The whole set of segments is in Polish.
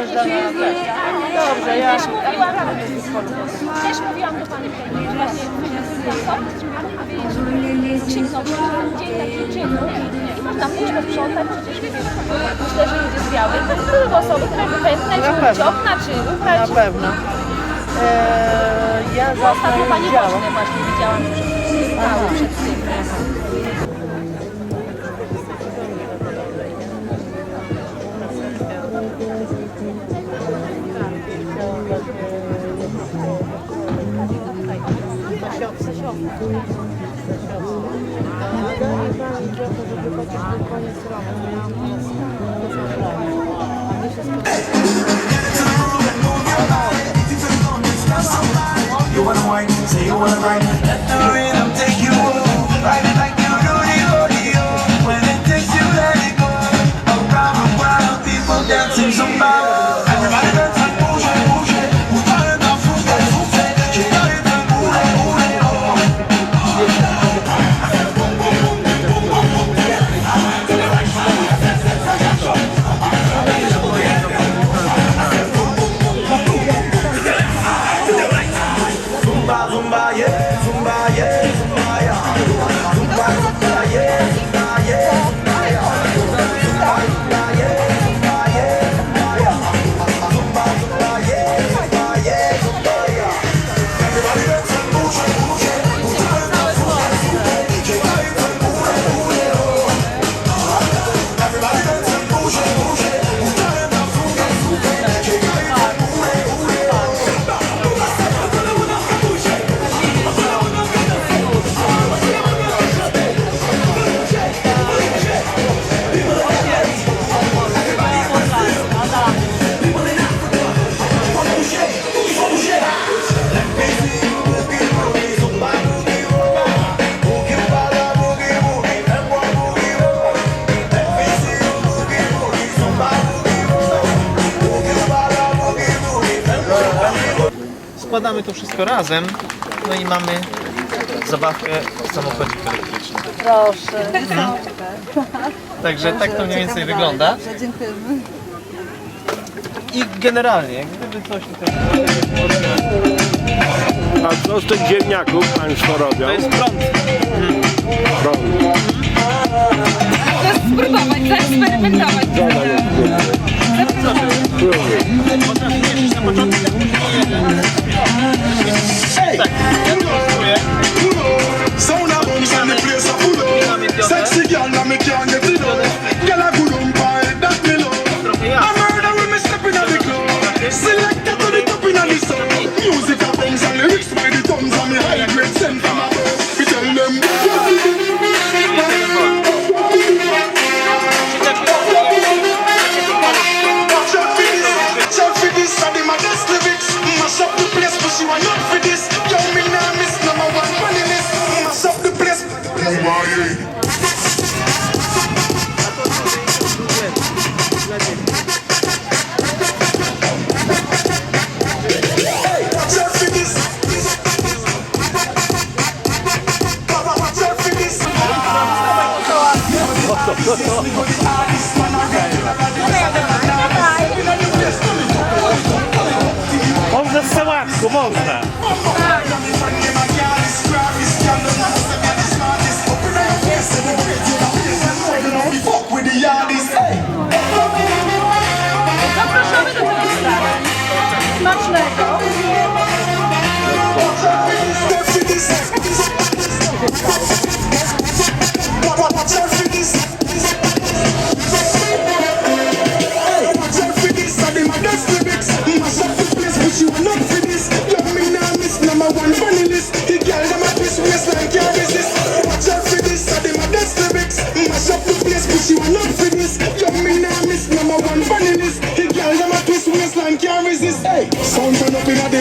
Dobrze, ja... Też mówiłam do Pani i można pójść posprzątać, przecież wiesz, myślę, że ludzie z białych, to były osoby, które by chętne, czy umyć okna, czy ubrać. Na pewno. E, ja zawsze Ostatnio Pani Bożynę właśnie widziałam, że przed tym. You wanna wine, say you wanna grind? składamy to wszystko razem, no i mamy zabawkę samochodzik elektryczny. Proszę. Także tak to mniej więcej wygląda. I generalnie, gdyby coś tutaj... A co z tych ziemniaków Państwo robią? To jest prąd. Prąd. Spróbować, zaeksperymentować.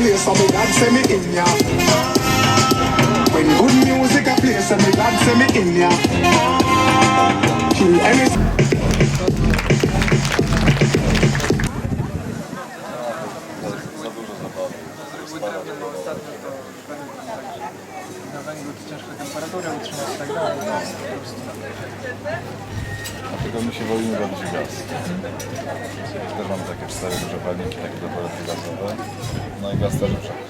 place, so me God send me in ya. When good music a play, so me God send me in ya. Kill. Dlatego my się boimy bardziej gaz. Też mamy takie cztery duże palniki, takie do gazowe. No i gaz też przepływa.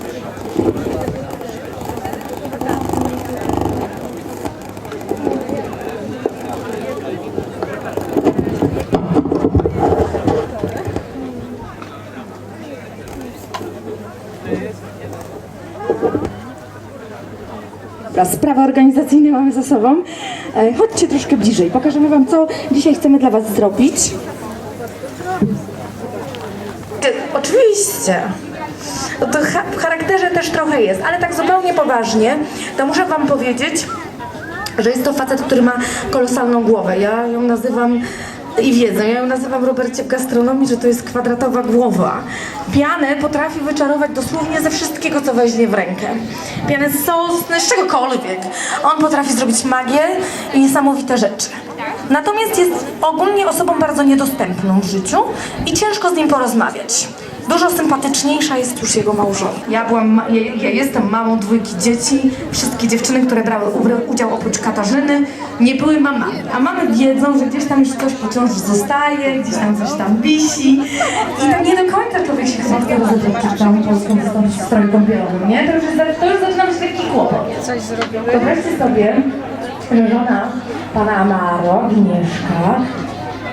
Dobra, sprawy organizacyjne mamy za sobą. E, Chodźcie troszkę bliżej, pokażemy Wam, co dzisiaj chcemy dla Was zrobić. Oczywiście. No to w charakterze też trochę jest, ale tak zupełnie poważnie, to muszę Wam powiedzieć, że jest to facet, który ma kolosalną głowę. Ja ją nazywam i wiedzę, ja ją nazywam Robercie w gastronomii, że to jest kwadratowa głowa. Pianę potrafi wyczarować dosłownie ze wszystkiego, co weźmie w rękę. Pianę z sosny, z czegokolwiek. On potrafi zrobić magię i niesamowite rzeczy. Natomiast jest ogólnie osobą bardzo niedostępną w życiu i ciężko z nim porozmawiać. Dużo sympatyczniejsza jest już jego małżonka. Ja, byłam, ja, ja jestem mamą dwójki dzieci. Wszystkie dziewczyny, które brały u- udział oprócz Katarzyny, nie były mamami. A mamy wiedzą, że gdzieś tam już coś po ciąży zostaje, gdzieś tam coś tam wisi. I tak nie do końca człowiek się chyba w całym polskim wystąpić w stroju kąpielowym, nie? To już, jest, to już zaczyna być lekki kłopot. Coś zrobimy. Wyobraźcie sobie, że żona pana Amaro, Agnieszka,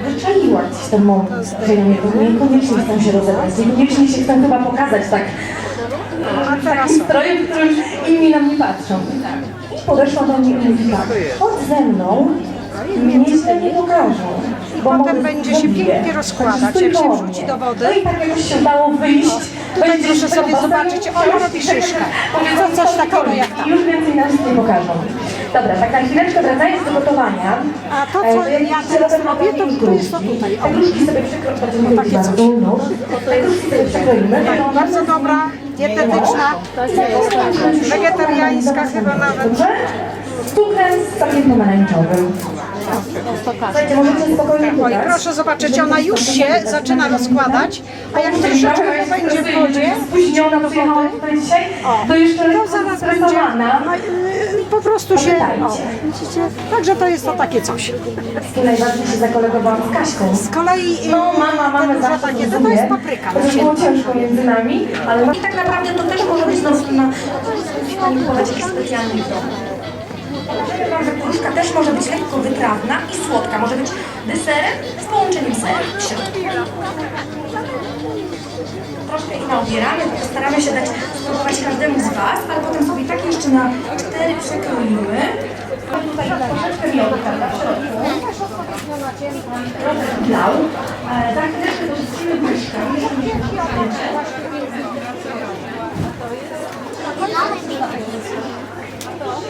wyczaiła gdzieś ten moment, że ja nie- niekoniecznie chcą się rozebrać, niekoniecznie się chcą chyba pokazać tak takim stroju, w którym inni na mnie patrzą. I podeszła do mnie i mówi tak, chodź ze mną, mnie się nie pokażą. Bo potem będzie się pięknie rozkładać, jak się wrzuci do wody. No i tak jakoś się udało wyjść. Tutaj proszę sobie zobaczyć, ona robi szyszkę. To coś takiego jak tam. Już więcej nas nie pokażą. Dobra, tak na chwileczkę wracając do gotowania. A to, co ja teraz robię, to, jest to tutaj. Te gruszki sobie przykroimy. Takie coś. Te gruszki sobie przykroimy. Bardzo dobra, dietetyczna, wegetariańska chyba nawet. Dobrze? Z cukrem, z sokiem pomarańczowym. Słuchajcie, możecie spokojnie Oj, pukać. proszę zobaczyć, ona już się zaczyna rozkładać, a jak troszeczkę będzie w wodzie, spóźniona, dzisiaj, to jeszcze to zaraz będzie, no, y, po prostu się, o, widzicie, także to jest to takie coś. Najbardziej się zakolegowałam z Kaśką. Z kolei y, No mama, mamy zawsze takie, to, to rozumie, jest papryka. To było ciężko między nami, ale... I tak naprawdę to też może być no, na manipulować jakiś specjalny dom. Powiem wam, że gruszka też może być lekko wytrawna i słodka. Może być deserem z połączeniem seru w środku. Troszkę i naobieramy, staramy się dać spróbować każdemu z Was, ale potem sobie tak jeszcze na cztery przekroimy. Mam tutaj troszeczkę miodu, prawda, w środku. Trochę. E, Za chwileczkę dorzucimy gruszkę.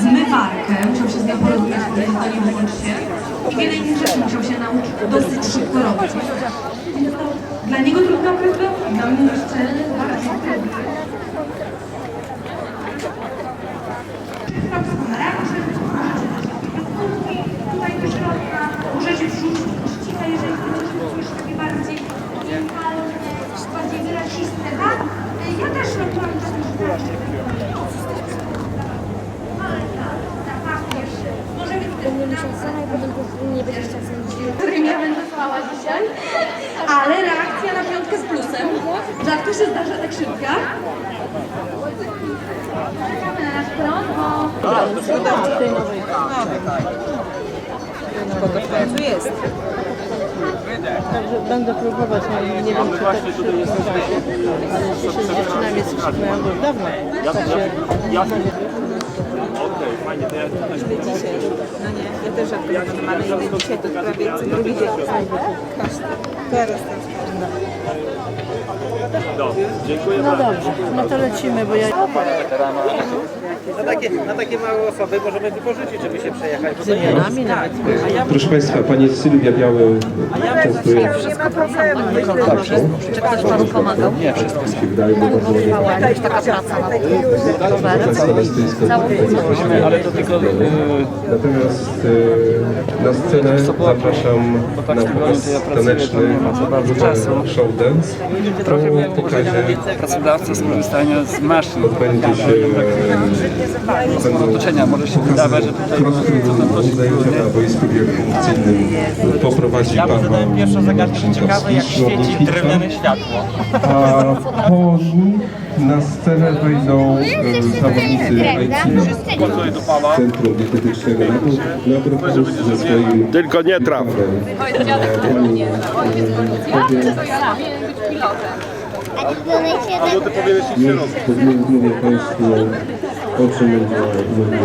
zmywarkę, musiał się z nią porozumieć, powiedzieć do niej wyłącznie. I wiele innych rzeczy musiał się nauczyć dosyć szybko robić. Dla niego trudny okres dla mnie jeszcze bardzo trudny. Tutaj do środka możecie wrzucić trzcinę, jeżeli chcecie już takie bardziej unikalne, bardziej wyraziste, tak? Ja też robiłam to ale tak, zapachniesz. Może być którym ja będę spała dzisiaj, ale reakcja na piątkę z plusem. Rzadko się zdarza tak szybka. Czekamy na nasz prąd, bo... Także będę próbować, no, nie wiem czy tak szybko ale się z dziewczynami skrzyknąłem już dawno. Tak się... Ile dzisiaj? No nie, ja też rzadko oglądam, ale ile dzisiaj to prawie co drugi dzień. Teraz No dobrze, no to lecimy, bo ja... Na takie, na takie małe osoby możemy wypożyczyć, żeby się przejechać. Bo to nie Nami nawet. Proszę Państwa, Pani Sylwia Biały częstuje Wszystko problemy. tarczą. Czy ktoś Panu pomagał? Mi się wydaje, bo bardzo ładnie Jakaś taka praca nad rowerem? palestyńską ale to tylko... Natomiast e, na scenę zapraszam na pokaz taneczny show dance. Po pokazie Pracodawca skorzystania z maszyn. odbędzie się e, będą Otoczenia może się wydawać, że tutaj zajęcia na boisku biofunkcyjnym poprowadzi Paweł pierwszą zagadkę ciekawe, jak świeci drewniane światło. a po nich na scenę wejdą e, zawodnicy IT Centrum Dietetycznego Laboratorium ze swoim Tylko nie traf. Już mówię Państwu o czym będzie